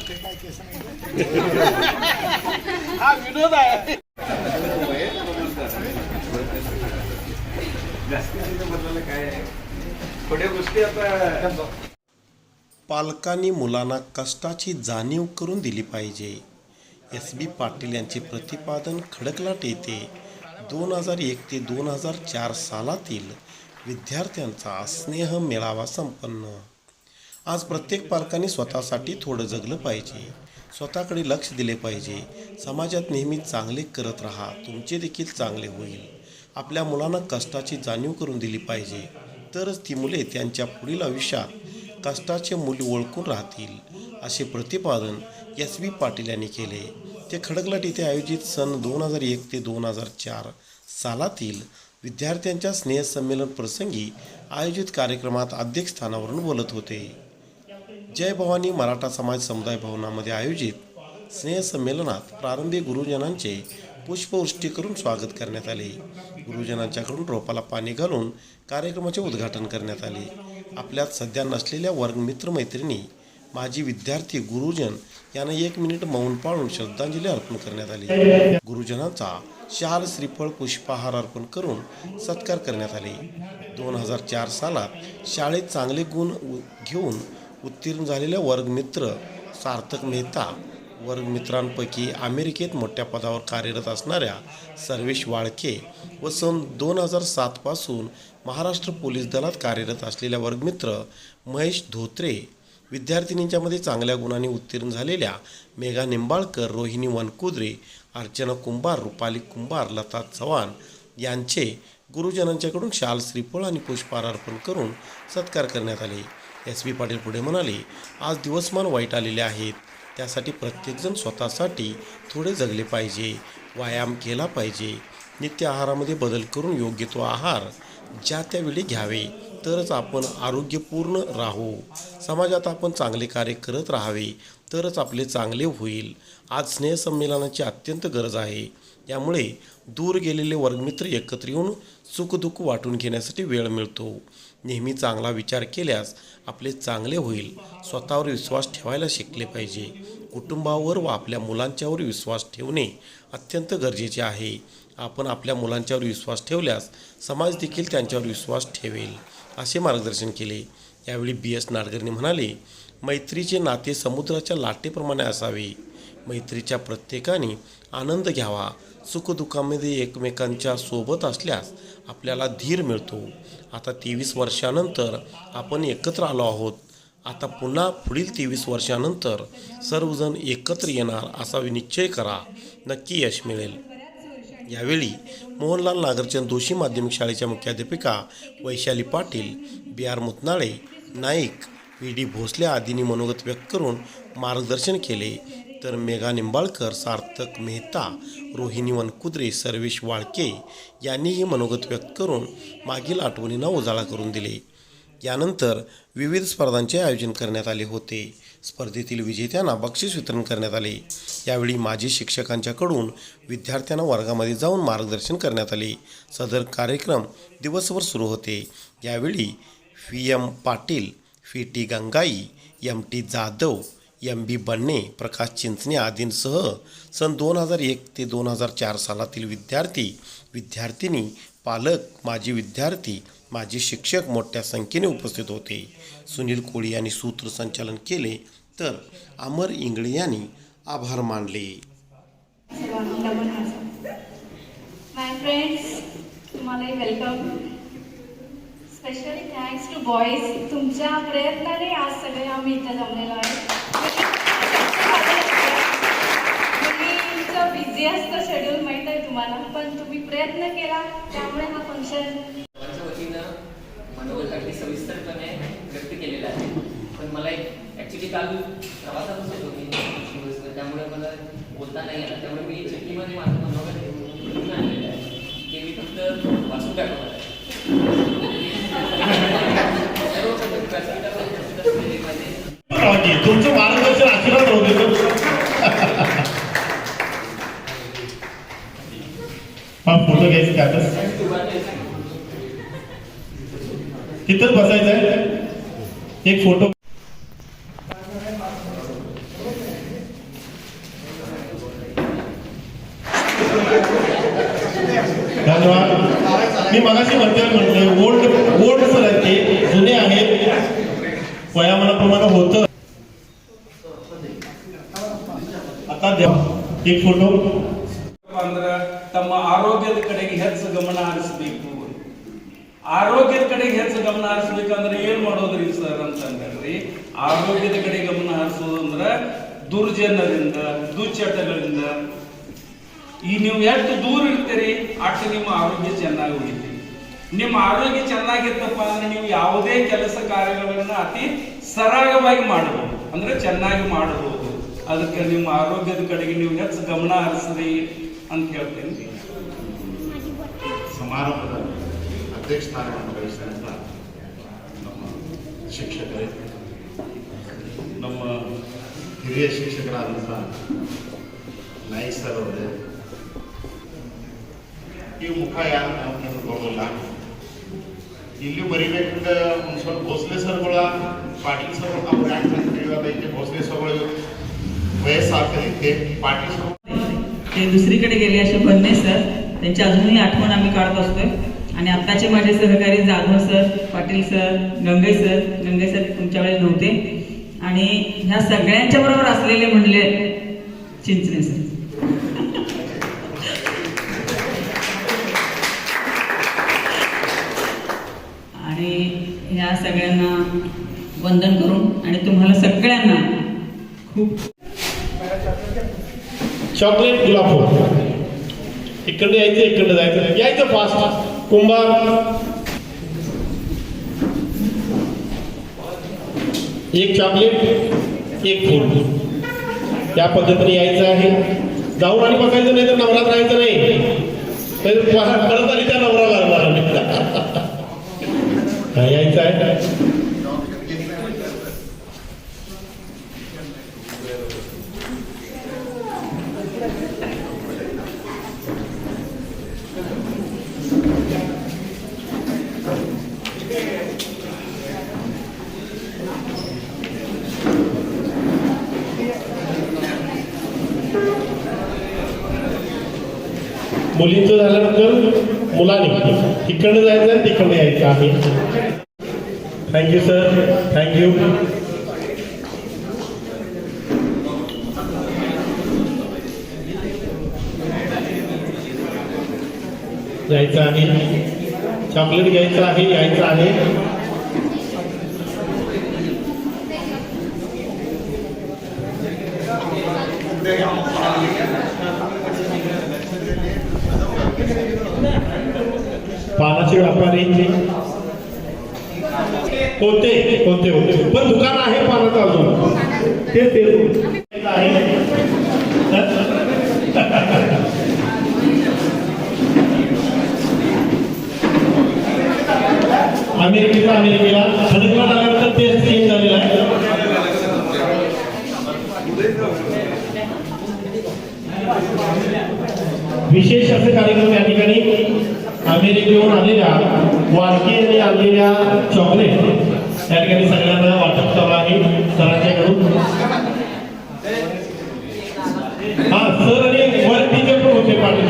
केस नाही. हा विनोद आहे. पालकांनी मुलांना कष्टाची जाणीव करून दिली पाहिजे. एस बी पाटील यांचे प्रतिपादन खडकलाट येथे दोन हजार एक ते दोन हजार चार सालातील विद्यार्थ्यांचा स्नेह मेळावा संपन्न. आज प्रत्येक पालकांनी स्वतःसाठी थोडं जगलं पाहिजे. स्वतःकडे लक्ष दिले पाहिजे. समाजात नेहमी चांगले करत राहा. तुमचे देखील चांगले होईल. आपल्या मुलांना कष्टाची जाणीव करून दिली पाहिजे. तरच ती मुले त्यांच्या पुढील आयुष्यात कष्टाचे मूल्य ओळखून राहतील. असे प्रतिपादन एस बी पाटील यांनी केले. ते खडकलाट येथे आयोजित सन दोन हजार एक ते दोन हजार चार सालातील विद्यार्थ्यांच्या स्नेहसंमेलन प्रसंगी आयोजित कार्यक्रमात अध्यक्षस्थानावरून बोलत होते. जय भवानी मराठा समाज समुदाय भवनामध्ये आयोजित स्नेहसंमेलनात प्रारंभी गुरुजनांचे पुष्पवृष्टी करून स्वागत करण्यात आले. गुरुजनांच्याकडून रोपाला पाणी घालून कार्यक्रमाचे उद्घाटन करण्यात आले. आपल्यात सध्या नसलेल्या वर्ग मित्रमैत्रिणी माजी विद्यार्थी गुरुजन यांना एक मिनिट मौन पाळून श्रद्धांजली अर्पण करण्यात आली. गुरुजनांचा शाल श्रीफळ पुष्पहार अर्पण करून सत्कार करण्यात आले. दोन हजार चार सालात शाळेत चांगले गुण उ- घेऊन उत्तीर्ण झालेल्या वर्गमित्र सार्थक मेहता वर्गमित्रांपैकी अमेरिकेत मोठ्या पदावर कार्यरत असणाऱ्या सर्वेश वाळके व सन दोन हजार सातपासून महाराष्ट्र पोलीस दलात कार्यरत असलेल्या वर्गमित्र महेश धोत्रे विद्यार्थिनींच्यामध्ये चांगल्या गुणांनी उत्तीर्ण झालेल्या मेघा निंबाळकर रोहिणी वनकुद्रे अर्चना कुंभार रुपाली कुंभार लता चव्हाण यांचे गुरुजनांच्याकडून शाल श्रीफळ आणि पुष्पहार अर्पण करून सत्कार करण्यात आले. एस बी पाटील पुढे म्हणाले आज दिवसमान वाईट आलेले आहेत. त्यासाठी प्रत्येकजण स्वतःसाठी थोडे जगले पाहिजे व्यायाम केला पाहिजे. नित्य आहारामध्ये बदल करून योग्य तो आहार ज्या त्यावेळी घ्यावे. तरच आपण आरोग्यपूर्ण राहू. समाजात आपण चांगले कार्य करत राहावे. तरच आपले चांगले होईल. आज स्नेहसंमेलनाची अत्यंत गरज आहे. यामुळे दूर गेलेले वर्गमित्र एकत्र येऊन सुखदुःख वाटून घेण्यासाठी वेळ मिळतो. नेहमी चांगला विचार केल्यास आपले चांगले होईल. स्वतःवर विश्वास ठेवायला शिकले पाहिजे. कुटुंबावर व आपल्या मुलांच्यावर विश्वास ठेवणे अत्यंत गरजेचे आहे. आपण आपल्या मुलांच्यावर विश्वास ठेवल्यास समाज देखील त्यांच्यावर विश्वास ठेवेल असे मार्गदर्शन केले. यावेळी बी एस नाडकर्णी म्हणाले मैत्रीचे नाते समुद्राच्या लाटेप्रमाणे असावे. मैत्रीच्या प्रत्येकाने आनंद घ्यावा. सुखदुःखामध्ये एकमेकांच्या सोबत असल्यास आपल्याला धीर मिळतो. आता तेवीस वर्षानंतर आपण एकत्र आलो आहोत. आता पुन्हा पुढील तेवीस वर्षानंतर सर्वजण एकत्र येणार असा निश्चय करा. नक्की यश मिळेल. यावेळी मोहनलाल नागरचंद दोषी माध्यमिक शाळेच्या मुख्याध्यापिका Vaishali Patil B R Mutnale Naik V D Bhosale आदींनी मनोगत व्यक्त करून मार्गदर्शन केले. तर मेघा निंबाळकर सार्थक मेहता रोहिणी वनकुद्रे सर्वेश वाळके यांनीही मनोगत व्यक्त करून मागील आठवणींना उजाळा करून दिले. यानंतर विविध स्पर्धांचे आयोजन करण्यात आले होते. स्पर्धेतील विजेत्यांना बक्षीस वितरण करण्यात आले. यावेळी माजी शिक्षकांच्याकडून विद्यार्थ्यांना वर्गामध्ये जाऊन मार्गदर्शन करण्यात आले. सदर कार्यक्रम दिवसभर सुरू होते. यावेळी V M Patil P T Gangai M T Jadhav M B Banne Prakash Chinchane आदींसह सन दोन हजार एक ते दोन हजार चार सालातील विद्यार्थी विद्यार्थिनी पालक माजी विद्यार्थी माजी शिक्षक मोठ्या संख्येने उपस्थित होते. सुनील कोळी यांनी सूत्रसंचालन केले तर अमर इंगळे यांनी आभार मानले. माय फ्रेंड्स तुम्हालाही welcome specially thanks to boys तुमच्या प्रयत्नाने आज सगळे आम्ही इथं जमलेलो आहे मुलींचं बिझी असतं शेड्यूल माहीत आहे तुम्हाला पण तुम्ही प्रयत्न केला त्यामुळे हा फंक्शन सर्वांच्या वतीनं मनोगत अगदी सविस्तरपणे व्यक्त केलेलं आहे. पण मला एक ॲक्च्युली काल फोटो घ्यायचे त्यातच तिथंच बसायचं आहे. एक फोटो. धन्यवाद मी मगाशी म्हटलं म्हणतोय ओल्ड ओल्ड सर आहेत ते जुने आहेत. वयामानाप्रमाणे होत. आता द्या. एक फोटो ಗಮನ ಹರಿಸಬೇಕು. ಆರೋಗ್ಯದ ಕಡೆಗೆ ಹೆಚ್ಚು ಗಮನ ಹರಿಸ್ಬೇಕಂದ್ರೆ ಏನ್ ಮಾಡೋದ್ರಿ ಸರ್ ಅಂತಂದ್ರಿ ಆರೋಗ್ಯದ ಕಡೆ ಗಮನ ಹರಿಸೋದು ಅಂದ್ರೆ ದುರ್ಜನರಿಂದ ದುಶ್ಚಟಗಳಿಂದ ಈ ನೀವು ಎಷ್ಟು ದೂರ ಇರ್ತೀರಿ, ಅಷ್ಟು ನಿಮ್ಮ ಆರೋಗ್ಯ ಚೆನ್ನಾಗಿ ಉಳಿತೀರಿ ನಿಮ್ಮ ಆರೋಗ್ಯ ಚೆನ್ನಾಗಿತ್ತಪ್ಪ ಅಂದ್ರೆ ನೀವು ಯಾವುದೇ ಕೆಲಸ ಕಾರ್ಯಗಳನ್ನ ಅತಿ ಸರಾಗವಾಗಿ ಮಾಡಬಹುದು. ಅಂದ್ರೆ ಚೆನ್ನಾಗಿ ಮಾಡಬಹುದು. ಅದಕ್ಕೆ ನಿಮ್ಮ ಆರೋಗ್ಯದ ಕಡೆಗೆ ನೀವು ಹೆಚ್ಚು ಗಮನ ಹರಿಸ್ರಿ ಅಂತ ಹೇಳ್ತೇನೆ. ಸಮಾರಂಭದ ಅಧ್ಯಕ್ಷ ಸ್ಥಾನವನ್ನು ವಹಿಸಿದಂಥ ನಮ್ಮ ಶಿಕ್ಷಕರೇ ನಮ್ಮ ಹಿರಿಯ ಶಿಕ್ಷಕರಾದಂಥ ನಾಯಿಕ್ ಸರ್ ಅವರೇ ಈ ಮುಖ ಯಾರು ನಾವು ನೆನಪುಕೊಳ್ಳಲ್ಲ ಇಲ್ಲಿ ಬರಿಬೇಕಂದ್ರೆ ಒಂದು ಸ್ವಲ್ಪ ಭೋಸ್ಲೆ ಸರ್ಗಳ ಪಾಟೀಲ್ ಸರ್ ಅವ್ರು ಯಾಕೆ ತಿಳಿಯೋದೈತೆ ಭೋಸ್ಲೆ ಸರ್ಗಳು ವಯಸ್ಸಾಗ್ತೈತೆ ಪಾಟೀಲ್ ಸರ್ ते दुसरीकडे गेले असे बनणे सर त्यांची अजूनही आठवण आम्ही काढत असतोय आणि आत्ताचे माझे सहकारी Jadhav sir Patil sir Gange sir Gange sir तुमच्या वेळेस नव्हते. आणि ह्या सगळ्यांच्या बरोबर असलेले म्हणले चिंचणे सर. आणि ह्या सगळ्यांना वंदन करून आणि तुम्हाला सगळ्यांना खूप चॉकलेट गुलाब इकडनं यायचं इकडनं जायचं यायचं फास्ट कुंभार. एक चॉकलेट एक फूल या पद्धतीने यायचं आहे. जाऊन आणि बघायचं नाही तर नवरात राहायचं नाही. तर परत आली त्या नवरा लागणार. यायचं आहे. मुलीचं झाल्यानंतर मुलाने इकडनं जायचं तिकडे तिकडनं यायचं आम्ही. थँक्यू सर थँक्यू जायचं आहे चॉकलेट घ्यायचं आहे यायचं आहे. पानाचे व्यापारी कोणते? कोणते होते? पण दुकान आहे पाण्यात अजून. ते ते आहे अमेरिकेचा अमेरिकेला. खडकला आल्यानंतर तेच चेंज झालेलं आहे. विशेष असे कार्यक्रम या ठिकाणी अमेरिकेहून आलेल्या वारकी आणलेल्या चॉकलेट त्या ठिकाणी सगळ्यांना वाटप चालू आहे. सरांच्याकडून हा सर आणि वर टीचर पण होते पाटील.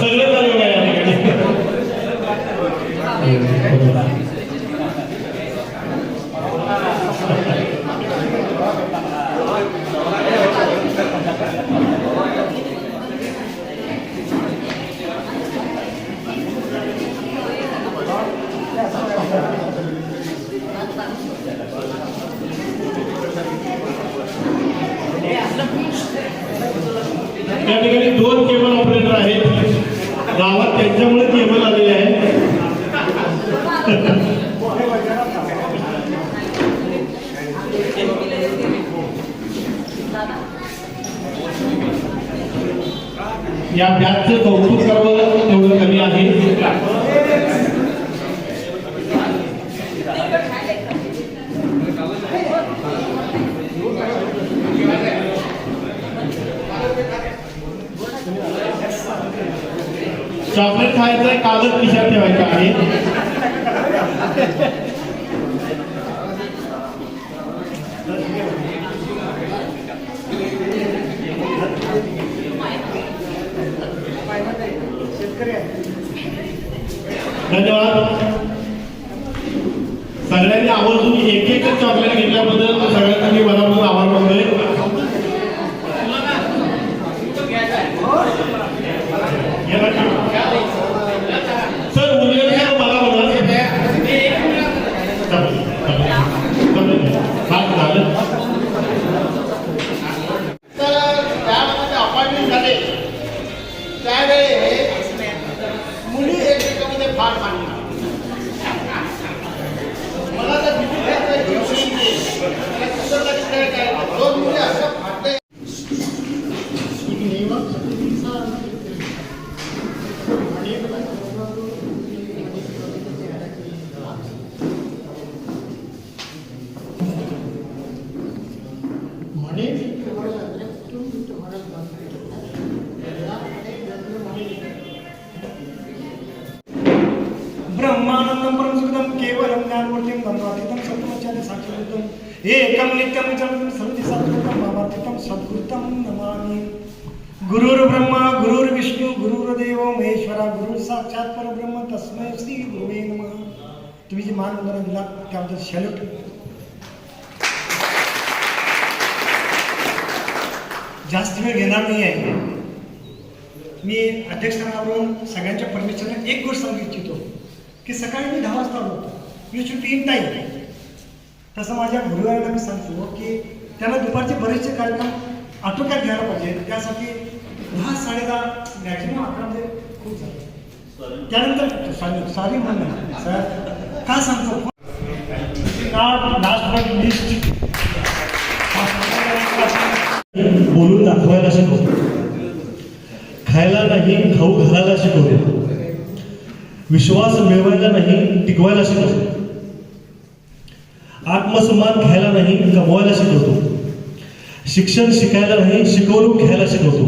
सगळे चालू आहे या ठिकाणी त्या ठिकाणी दोन केबल ऑपरेटर आहेत गावात त्यांच्यामुळे केबल आलेले आहे या बॅगचं कौतुक करावं तेवढं कमी आहे चॉकलेट आहे कागद खिशात ठेवायचा आहे. धन्यवाद. सगळ्यांनी आवर्जून एक एक चॉकलेट ब्रह्मानंदं परमसुखदं केवलं ज्ञानमूर्तिं ब्रह्मातीतं सत्त्वमचार्य साक्षात्कृतं एकम नित्यम विचरन्तं सर्वति सत्कृतं भावातीतम सद्गुरुतम नमामि. गुरुर्ब्रह्मा गुरुर्विष्णू गुरुर्देव महेश्वरा गुरु साक्षात परब्रह्म तस्मै श्री गुरुवे नमः. तुम्ही जी मान वंदना दिला त्याबद्दल सॅल्यूट जास्त वेळ घेणार नाही आहे. मी अध्यक्षांवरून सगळ्यांच्या परमिशनने एक गोष्ट सांगू इच्छितो. की सकाळी मी दहा वाजता आलो you should be in time तसं माझ्या गुरुवाराला मी सांगतो की त्यांना दुपारचे बरेचसे कार्यक्रम आटोक्यात घ्यायला पाहिजे. त्यासाठी दहा साडे दहा मॅक्झिमम अकरामध्ये म्हणजे खूप झालं. त्यानंतर सॉरी सॉरी म्हणणं सर का सांगतो? लास्ट बट लिस्ट बोलून दाखवायला शिकवतो. खायला नाही खाऊ घालायला शिकवतो. विश्वास मिळवायला नाही टिकवायला शिकवतो. आत्मसन्मान घ्यायला नाही कमवायला शिकवतो. शिक्षण शिकायला नाही शिकवणूक घ्यायला शिकवतो.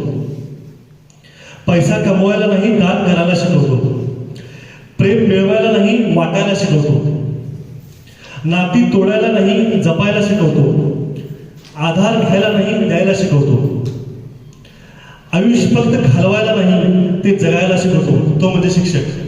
पैसा कमवायला नाही दान करायला शिकवतो. प्रेम मिळवायला नाही वाटायला शिकवतो. नाती तोडायला नाही जपायला शिकवतो. आधार घ्यायला नाही द्यायला शिकवतो. आयुष्य फक्त घालवायला नाही ते जगायला शिकवतो तो म्हणजे शिक्षक.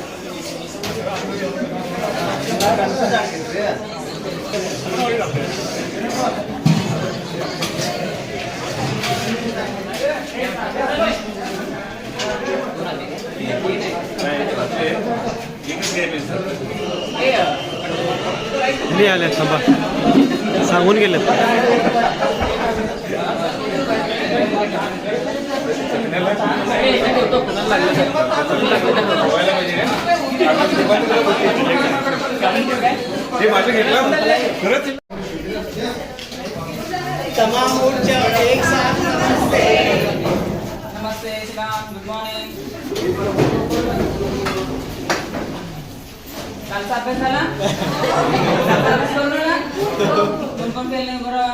नाही आल्या थांबा. सांगून गेले हे माझं तमाम ऊर्जा एक साथ नमस्ते. नमस्ते श्रीराम गुड मॉर्निंग कालचा अभ्यास झाला? कालचा अभ्यास करून आला? कोण कोण केलं बरं.